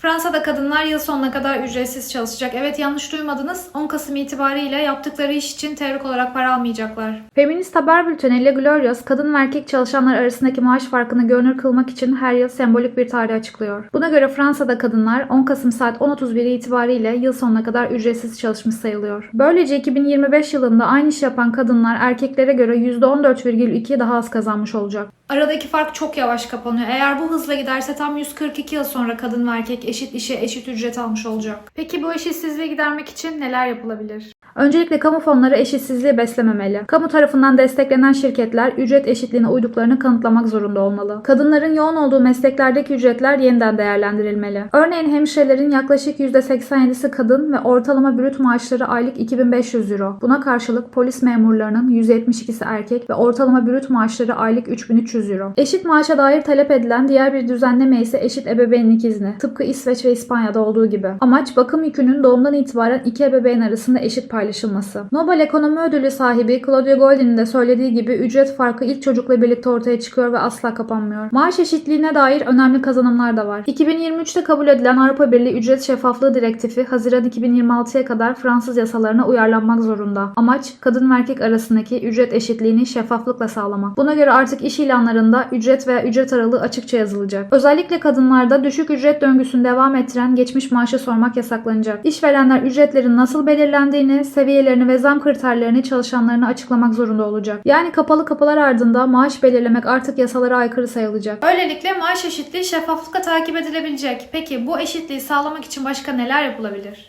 Fransa'da kadınlar yıl sonuna kadar ücretsiz çalışacak. Evet yanlış duymadınız. 10 Kasım itibariyle yaptıkları iş için teorik olarak para almayacaklar. Feminist haber bülteni Le Glorious, kadın ve erkek çalışanlar arasındaki maaş farkını görünür kılmak için her yıl sembolik bir tarih açıklıyor. Buna göre Fransa'da kadınlar 10 Kasım saat 10.31 itibariyle yıl sonuna kadar ücretsiz çalışmış sayılıyor. Böylece 2025 yılında aynı iş yapan kadınlar erkeklere göre %14,2 daha az kazanmış olacak. Aradaki fark çok yavaş kapanıyor. Eğer bu hızla giderse tam 142 yıl sonra kadın ve erkek eşit işe eşit ücret almış olacak. Peki bu eşitsizliği gidermek için neler yapılabilir? Öncelikle kamu fonları eşitsizliği beslememeli. Kamu tarafından desteklenen şirketler ücret eşitliğine uyduklarını kanıtlamak zorunda olmalı. Kadınların yoğun olduğu mesleklerdeki ücretler yeniden değerlendirilmeli. Örneğin hemşirelerin yaklaşık %87'si kadın ve ortalama brüt maaşları aylık 2500 euro. Buna karşılık polis memurlarının %72'si erkek ve ortalama brüt maaşları aylık 3300 euro. Eşit maaşa dair talep edilen diğer bir düzenleme ise eşit ebeveynlik izni. Tıpkı İsveç ve İspanya'da olduğu gibi. Amaç bakım yükünün doğumdan itibaren iki ebeveyn arasında eşit paylaşılması. Nobel Ekonomi Ödülü sahibi Claudia Goldin'in de söylediği gibi ücret farkı ilk çocukla birlikte ortaya çıkıyor ve asla kapanmıyor. Maaş eşitliğine dair önemli kazanımlar da var. 2023'te kabul edilen Avrupa Birliği Ücret Şeffaflığı Direktifi Haziran 2026'ya kadar Fransız yasalarına uyarlanmak zorunda. Amaç kadın ve erkek arasındaki ücret eşitliğini şeffaflıkla sağlamak. Buna göre artık iş ilanlarında ücret veya ücret aralığı açıkça yazılacak. Özellikle kadınlarda düşük ücret döngüsünü devam ettiren geçmiş maaşı sormak yasaklanacak. İşverenler ücretlerin nasıl belirlendiğini, seviyelerini ve zam kriterlerini çalışanlarına açıklamak zorunda olacak. Yani kapalı kapılar ardında maaş belirlemek artık yasalara aykırı sayılacak. Böylelikle maaş eşitliği şeffaflıkla takip edilebilecek. Peki bu eşitliği sağlamak için başka neler yapılabilir?